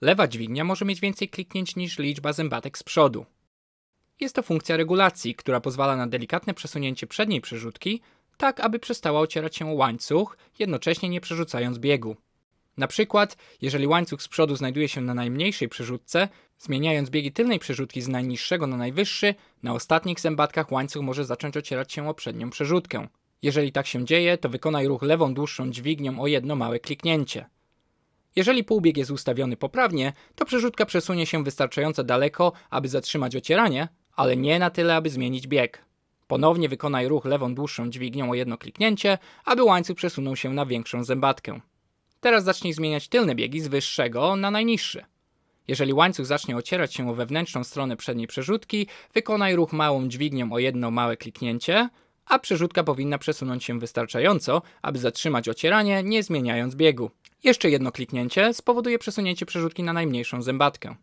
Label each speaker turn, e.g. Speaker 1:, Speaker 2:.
Speaker 1: Lewa dźwignia może mieć więcej kliknięć niż liczba zębatek z przodu. Jest to funkcja regulacji, która pozwala na delikatne przesunięcie przedniej przerzutki, tak aby przestała ocierać się o łańcuch, jednocześnie nie przerzucając biegu. Na przykład, jeżeli łańcuch z przodu znajduje się na najmniejszej przerzutce, zmieniając biegi tylnej przerzutki z najniższego na najwyższy, na ostatnich zębatkach łańcuch może zacząć ocierać się o przednią przerzutkę. Jeżeli tak się dzieje, to wykonaj ruch lewą dłuższą dźwignią o jedno małe kliknięcie. Jeżeli półbieg jest ustawiony poprawnie, to przerzutka przesunie się wystarczająco daleko, aby zatrzymać ocieranie, ale nie na tyle, aby zmienić bieg. Ponownie wykonaj ruch lewą dłuższą dźwignią o jedno kliknięcie, aby łańcuch przesunął się na większą zębatkę. Teraz zacznij zmieniać tylne biegi z wyższego na najniższy. Jeżeli łańcuch zacznie ocierać się o wewnętrzną stronę przedniej przerzutki, wykonaj ruch małą dźwignią o jedno małe kliknięcie, a przerzutka powinna przesunąć się wystarczająco, aby zatrzymać ocieranie, nie zmieniając biegu. Jeszcze jedno kliknięcie spowoduje przesunięcie przerzutki na najmniejszą zębatkę.